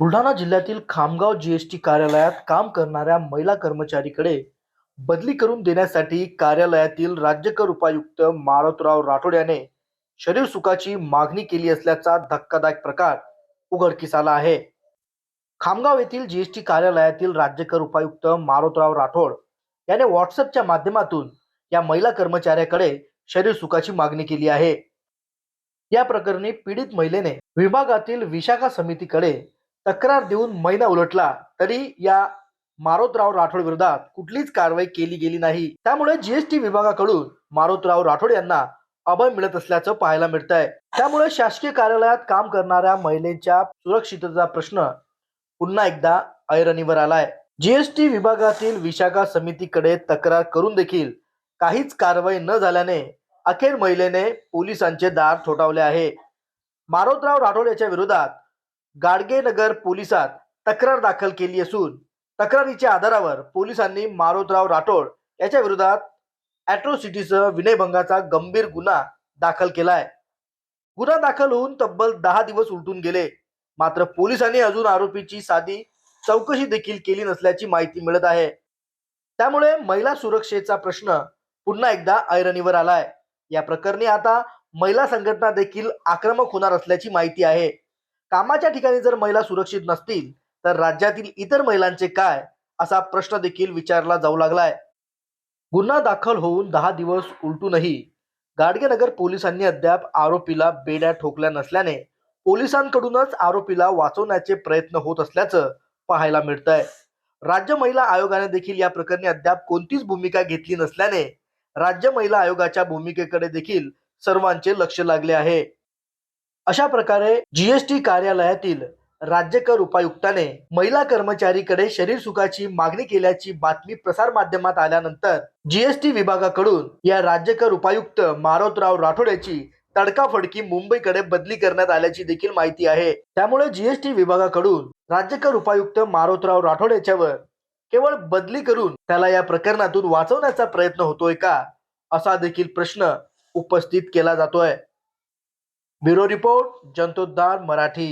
बुलढाणा जिल्ह्यातील खामगाव जीएसटी कार्यालयात काम करणाऱ्या महिला कर्मचारीकडे बदली करून देण्यासाठी कार्यालयातील राज्यकर उपायुक्त मारोतराव राठोड याने शरीर सुखाची मागणी केली असल्याचा धक्कादायक प्रकार उघडकीस आला आहे. खामगाव येथील जीएसटी कार्यालयातील राज्यकर उपायुक्त मारोतराव राठोड याने व्हॉट्सअपच्या माध्यमातून या महिला कर्मचाऱ्याकडे शरीर सुखाची मागणी केली आहे. या प्रकरणी पीडित महिलेने विभागातील विशाखा समितीकडे तक्रार देऊन महिना उलटला. तरी या मारोतराव राठोड विरोधात कुठलीच कारवाई केली गेली नाही. त्यामुळे जीएसटी विभागाकडून मारोतराव राठोड यांना अभय मिळत असल्याचं पाहायला मिळत आहे त्यामुळे शासकीय कार्यालयात काम करणाऱ्या महिलेच्या सुरक्षिततेचा प्रश्न पुन्हा एकदा ऐरणीवर आलाय. जीएसटी विभागातील विशाखा समितीकडे तक्रार करून देखील काहीच कारवाई न झाल्याने अखेर महिलेने पोलिसांचे दार ठोठावले आहे. मारोतराव राठोड याच्या विरोधात गाडगेनगर पोलिसात तक्रार दाखल केली असून तक्रारीच्या आधारावर पोलिसांनी मारोतराव राठोड याच्या विरोधात अॅट्रोसिटीसह विनयभंगाचा गंभीर गुन्हा दाखल केलाय. गुन्हा दाखल होऊन तब्बल दहा दिवस उलटून गेले. मात्र पोलिसांनी अजून आरोपीची साधी चौकशी देखील केली नसल्याची माहिती मिळत आहे. त्यामुळे महिला सुरक्षेचा प्रश्न पुन्हा एकदा ऐरणीवर आलाय. या प्रकरणी आता महिला संघटना देखील आक्रमक होणार असल्याची माहिती आहे. कामाच्या ठिकाणी जर महिला सुरक्षित नसतील तर राज्यातील इतर महिलांचे काय? असा प्रश्न देखील विचारला जाऊ लागलाय. गुन्हा दाखल होऊन दहा दिवस उलटूनही गाडगेनगर पोलिसांनी अद्याप आरोपीला बेड्या ठोकल्या नसल्याने पोलिसांकडूनच आरोपीला वाचवण्याचे प्रयत्न होत असल्याचं पाहायला मिळत आहे राज्य महिला आयोगाने देखील या प्रकरणी अद्याप कोणतीच भूमिका घेतली नसल्याने राज्य महिला आयोगाच्या भूमिकेकडे देखील सर्वांचे लक्ष लागले आहे. अशा प्रकारे जीएसटी कार्यालयातील राज्यकर उपायुक्ताने महिला कर्मचारीकडे शरीर सुखाची मागणी केल्याची बातमी प्रसार माध्यमात आल्यानंतर जीएसटी विभागाकडून या राज्यकर उपायुक्त मारोतराव राठोड याची तडकाफडकी मुंबईकडे बदली करण्यात आल्याची देखील माहिती आहे. त्यामुळे जीएसटी विभागाकडून राज्यकर उपायुक्त मारोतराव राठोड याच्यावर केवळ बदली करून त्याला या प्रकरणातून वाचवण्याचा प्रयत्न होतोय का? असा देखील प्रश्न उपस्थित केला जातोय. Bureau report Janatoddhar Marathi.